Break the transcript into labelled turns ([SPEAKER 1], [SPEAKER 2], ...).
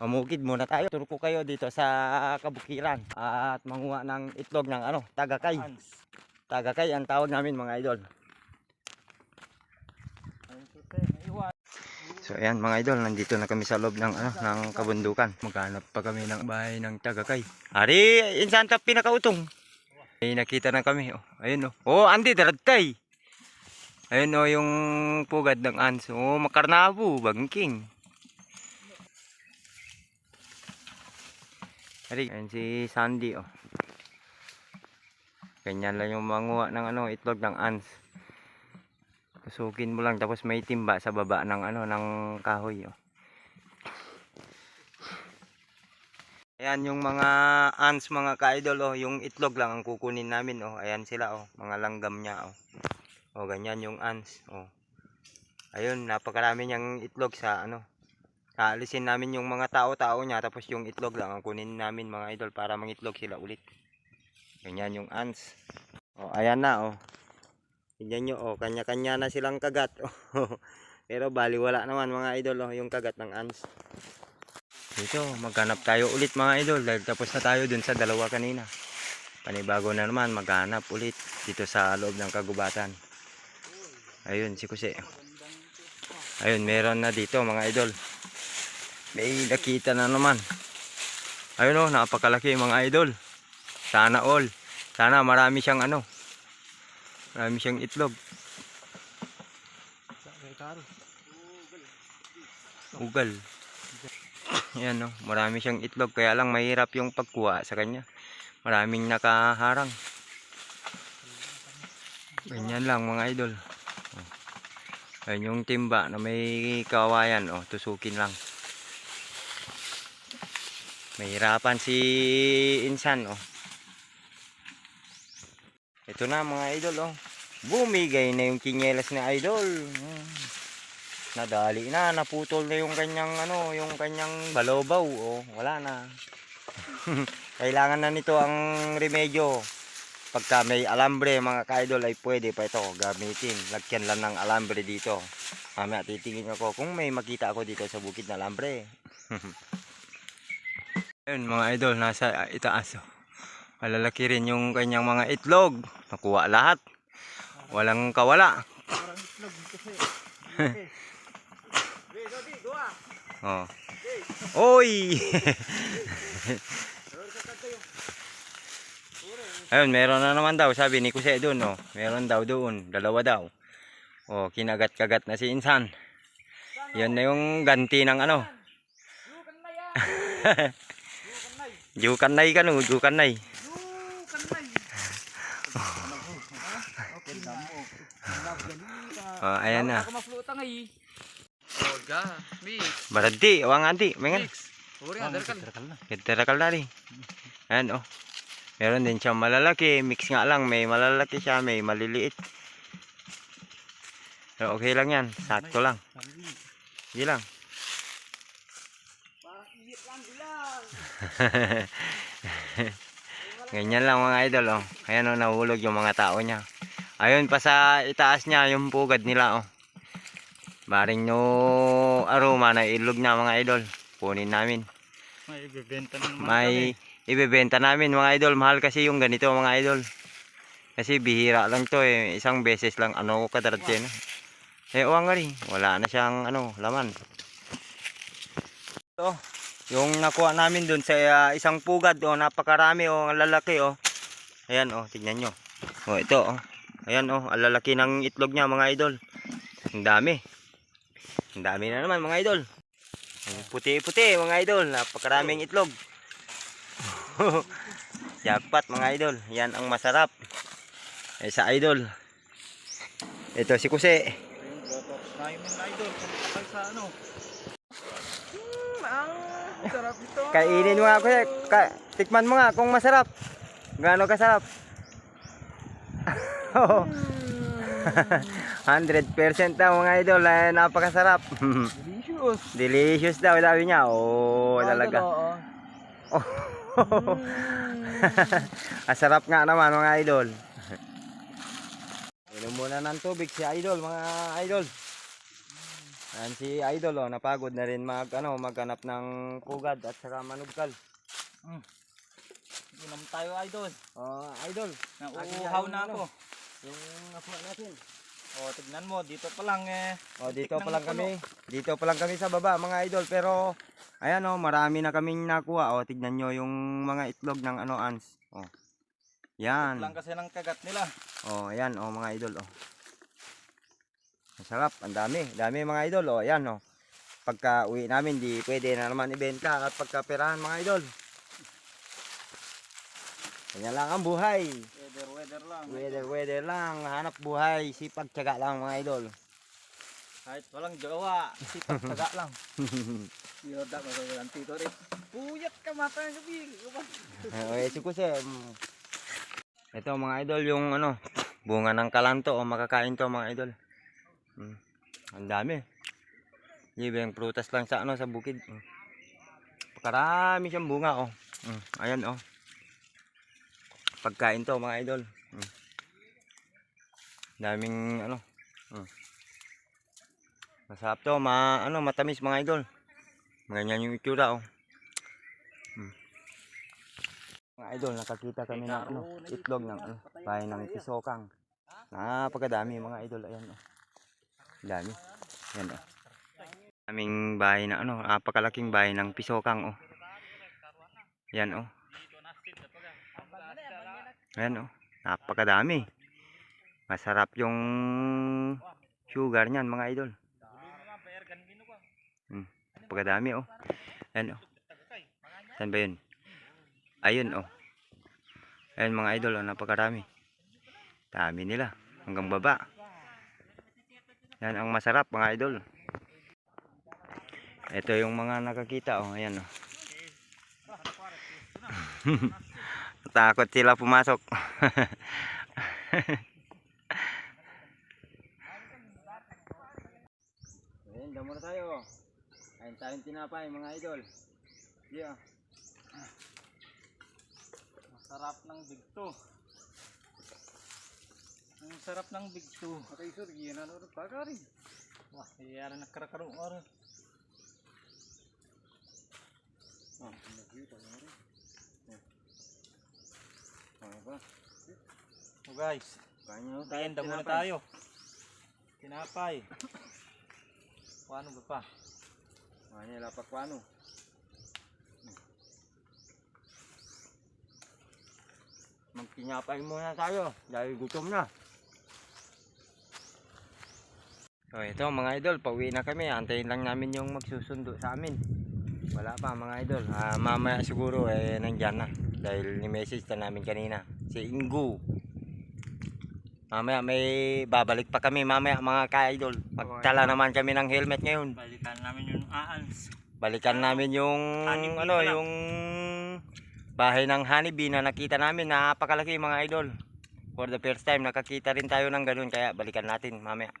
[SPEAKER 1] Mamukid muna tayo. Turo ko kayo dito sa kabukiran at manguha ng itlog ng ano, tagakay. Tagakay ang tawag namin mga idol. So ayan mga idol, nandito na kami sa loob ng ano ng kabundukan. Maghanap pa kami ng bahay ng tagakay. Ari, insan ta pinakautong. Ay nakita na kami. Oh, ayun oh. Oh, andi daratay. Ayun oh yung pugad ng ans. Oh, makarnabo, bangking. Ayun si Sandy oh. Ganyan lang yung manguha ng ano itlog ng ants. Tusukin mo lang tapos may timba sa baba ng ano ng kahoy oh. Ayan yung mga ants mga ka-idol oh, yung itlog lang ang kukunin namin oh. Ayan sila oh, mga langgam niya oh. Oh, ganyan yung ants oh. Ayun, napakarami niyang itlog sa ano. Kaalisin namin yung mga tao-tao niya tapos yung itlog lang ang kunin namin mga idol para mangitlog sila ulit. Ganyan yung ants. Oh, ayan na oh. Tingnan nyo, oh, kanya-kanya na silang kagat. oh. Pero baliwala naman mga idol, oh, yung kagat ng ants. Dito, maghanap tayo ulit mga idol dahil tapos na tayo dun sa dalawa kanina. Panibago na naman, maghanap ulit dito sa loob ng kagubatan. Ayun, si Kuse. Ayun, meron na dito mga idol. May nakita na naman. Ayun oh, napakalaki mga idol. Sana all. Sana marami siyang ano, Marami siyang itlog. Ugal. Yan no, marami siyang itlog kaya lang mahirap yung pagkuha sa kanya. Maraming nakaharang. Ganyan lang mga idol. Oh. Ayun yung timba na may kawayan, oh, tusukin lang. Mahirapan si Insan, oh. Ito na mga idol, oh. Bumigay na yung kinyelas ni idol. Nadali na, naputol na yung kanyang ano, yung kanyang balobaw. Oh, wala na. Kailangan na nito ang remedyo. Pagka may alambre mga ka-idol ay pwede pa ito gamitin. Lagyan lang ng alambre dito. Mamaya titingin ako kung may makita ako dito sa bukid na alambre. Ayun mga idol, nasa itaas. oh. Malalaki rin yung kanyang mga itlog. Nakuha lahat. Walang kawala. Oh. Oy! Ayun, meron na naman daw, sabi ni Kuse doon, oh. Meron daw doon, dalawa daw. Oh, kinagat-kagat na si Insan. Yan na yung ganti ng ano.
[SPEAKER 2] Yukan na yan. Yukan na.
[SPEAKER 1] Jukanay ka no, jukanay.
[SPEAKER 2] Yukan na. Okay na mo.
[SPEAKER 1] Oh, ayan na.
[SPEAKER 2] Eh.
[SPEAKER 1] Baradi, awang anti,
[SPEAKER 2] nga, darkan.
[SPEAKER 1] Kiterakal na rin. Ayan, oh. Meron din siyang malalaki. Mix nga lang. May malalaki siya, may maliliit. Pero okay lang yan. Sakto lang. Sige lang. Ganyan lang mga idol, oh. Ayan, oh, nahulog yung mga tao niya. Ayun pa sa itaas niya, yung pugad nila, oh. Baring no aroma na ilog na mga idol. Kunin namin.
[SPEAKER 2] May ibebenta na naman
[SPEAKER 1] May ibebenta namin mga idol. Mahal kasi yung ganito mga idol. Kasi bihira lang to eh. Isang beses lang ano ko kadarat yan. Eh uwang rin. Wala na siyang ano laman. Ito. Yung nakuha namin dun sa ah, isang pugad oh, napakarami oh, ang lalaki oh. Ayan oh, tignan nyo. Oh, ito oh. Ayan oh, ang lalaki ng itlog niya mga idol. Ang dami. Ang dami na naman mga idol. Puti-puti mga idol, napakaraming itlog. Jackpot mga idol, yan ang masarap. Eh sa idol. Ito si Kuse.
[SPEAKER 2] Ayun. Diamond idol. Sa ano. Hmm, sarap ito.
[SPEAKER 1] Kainin mo nga Kuse, Ka tikman mo nga kung masarap. Gaano kasarap? Oo. 100% daw mga idol, eh, napakasarap.
[SPEAKER 2] Delicious.
[SPEAKER 1] Delicious daw sabi niya. Oh, talaga.
[SPEAKER 2] Oo.
[SPEAKER 1] Masarap nga naman mga idol. Inom muna ng tubig si idol mga idol. Ayan si Idol oh, napagod na rin mag ano, maghanap ng pugad at saka manugkal.
[SPEAKER 2] Inom tayo idol.
[SPEAKER 1] Oh, Idol,
[SPEAKER 2] Nauuhaw na ako.
[SPEAKER 1] yung nakuha natin.
[SPEAKER 2] O, tignan mo, dito pa lang eh.
[SPEAKER 1] Oh, dito pa
[SPEAKER 2] ng
[SPEAKER 1] lang kami. Dito pa lang kami sa baba, mga idol, pero ayan oh, marami na kaming nakuha. Oh, tignan nyo yung mga itlog ng ano ants. Oh. Yan.
[SPEAKER 2] Lang kasi ng kagat nila.
[SPEAKER 1] Oh, ayan oh, mga idol oh. Masarap, ang dami. Dami mga idol oh, ayan oh. Pagka uwi namin, di pwede na naman ibenta at pagkaperahan mga idol. Ganyan lang ang buhay.
[SPEAKER 2] Weather, weather lang.
[SPEAKER 1] Weather, weather lang. Hanap buhay. Sipag, tiyaga lang mga idol.
[SPEAKER 2] Kahit walang jowa, sipag taga lang. Yun, dapat sa walang tito rin. Puyat ka mata ng gabi.
[SPEAKER 1] Okay, si Kuse. mm. Ito mga idol, yung ano, bunga ng kalanto o makakain to mga idol. Mm. Ang dami. Libreng prutas lang sa ano sa bukid. Mm. Pakarami siyang bunga oh. Mm. Ayan oh. Pagkain to mga idol. Mm. Daming ano. Mm. Masarap to, ma ano, matamis mga idol. Ganyan yung itsura oh. Mga idol, nakakita kami ng ano, itlog ng ano, bahay ng pisokang. Napakadami mga idol, ayan oh. Dami. Ayan oh. Aming bahay na ano, napakalaking bahay ng pisokang oh. Ayan oh. Ayan oh. Napakadami. Masarap yung sugar niyan mga idol. Hmm. Napakadami oh. Ayan oh. Saan ba yun? Ayun oh. Ayun mga idol oh, napakarami. Dami nila hanggang baba. Yan ang masarap mga idol. Ito yung mga nakakita oh, ayan oh. Takot sila pumasok. Ayun, damo na tayo. Ayun tayong tinapay mga idol. Yeah.
[SPEAKER 2] Masarap ng bigto. Ang sarap ng bigto. Patay sir, giyan na rin pagkari. Wah, iyara na karakarong oras.
[SPEAKER 1] Oh, nakita mo rin. Ano ba?
[SPEAKER 2] So guys,
[SPEAKER 1] Kain nyo.
[SPEAKER 2] kain na muna tayo. Tinapay. Paano ba pa?
[SPEAKER 1] Ano nila pakwano? Magtinapay muna tayo dahil gutom na. So ito mga idol, pauwi na kami. Antayin lang namin yung magsusundo sa amin. Wala pa mga idol. Ah, mamaya siguro eh nandyan na. Dahil ni-message na namin kanina. Si Ingu. Mamaya may babalik pa kami mamaya mga ka-idol. Magtala naman kami ng helmet ngayon.
[SPEAKER 2] Balikan namin yung aans.
[SPEAKER 1] Balikan namin yung
[SPEAKER 2] Honeybee
[SPEAKER 1] ano, yung bahay ng honeybee na nakita namin. Napakalaki mga idol. For the first time nakakita rin tayo ng ganun kaya balikan natin mamaya.